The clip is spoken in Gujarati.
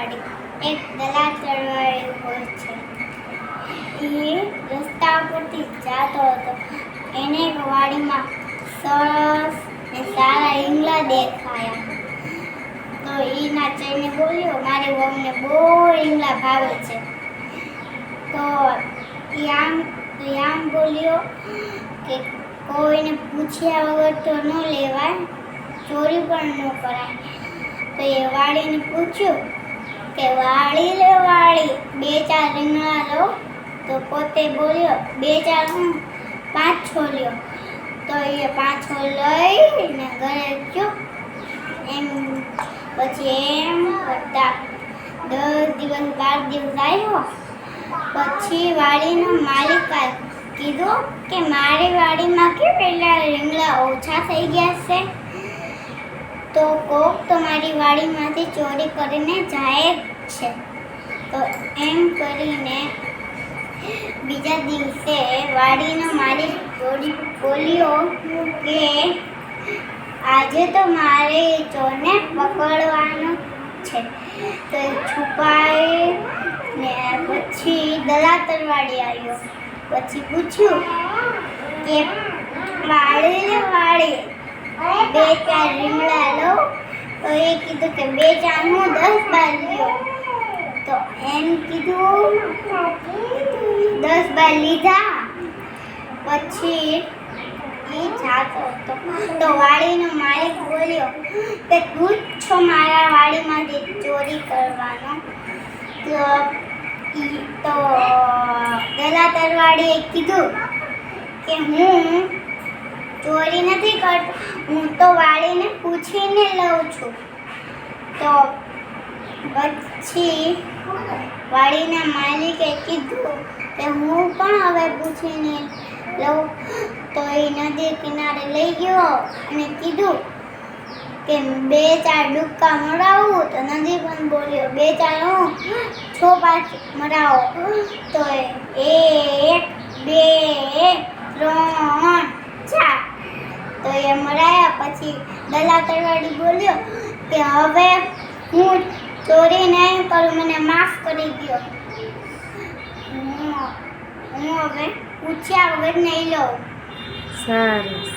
વાડી એક દલાલ ચળવાળી હોય છે. એ રસ્તા પરથી જતો હતો. એને એક વાડીમાં સરસ ને સારા ઈંગલા દેખાયા. તો એના ચઈને બોલ્યો, મારી વહુને બહુ ઈંગલા ભાવે છે. તો એ આમ, તો આમ બોલ્યો કે કોઈને પૂછ્યા વગર તો ન લેવાય, ચોરી પણ ન કરાય. તો એ વાળીને પૂછ્યું કે વાળી લે વાળી. બે ચાર રીંગણા લો. તો પોતે બોલ્યો, બે ચાર હું? પાંચ છો લ્યો તો એ પાંચ લઈને ઘરે ગયો. એમ પછી એમ કરતા દસ દિવસ બાર દિવસ આવ્યો. પછી વાડીનો માલિક. કીધું કે, મારી વાડીમાં કે પેલા રીંગણા ઓછા થઈ ગયા છે? તો કોક તો મારી વાડીમાંથી ચોરી કરીને જાય છે. તો એમ કરીને બીજા દિવસે વાડીનો મારી બોલી બોલ્યો કે આજે તો મારે ચોરને પકડવાનો છે. તો છુપાય ને પછી દલાતર વાળી આવ્યો. પછી પૂછ્યું કે વાળીને વાડી બે ચાર રીંગણા લો તો એ કીધું કે બે ચાર હું દસ બાર લ્યો. તો એમ કીધું, દસ બાર લીધા. પછી એ જાતો તો વાડીનો માલિક બોલ્યો કે તું જ છો મારા વાડીમાંથી ચોરી કરવાનો. તો તો દલાતર તરવાડીએ કીધું કે હું ચોરી નથી કરતો. હું તો વાળીને પૂછીને લઉં છું. તો પછી વાળીના માલિકે કીધું કે હું પણ હવે પૂછીને લઉં. તો એ નદી કિનારે લઈ ગયો અને કીધું કે બે ચાર ડુક્કા મરાવું. તો નદી પણ બોલ્યો, બે ચાર હું? છો પાંચ મરાવો. તો એક, બે, ત્રણ તો એ મરાયા, પછી દલા તરવાડી બોલ્યો કે હવે હું ચોરી નહીં કરું, મને માફ કરી દો હું હવે પૂછ્યા વગર નહીં લઉં. સારું.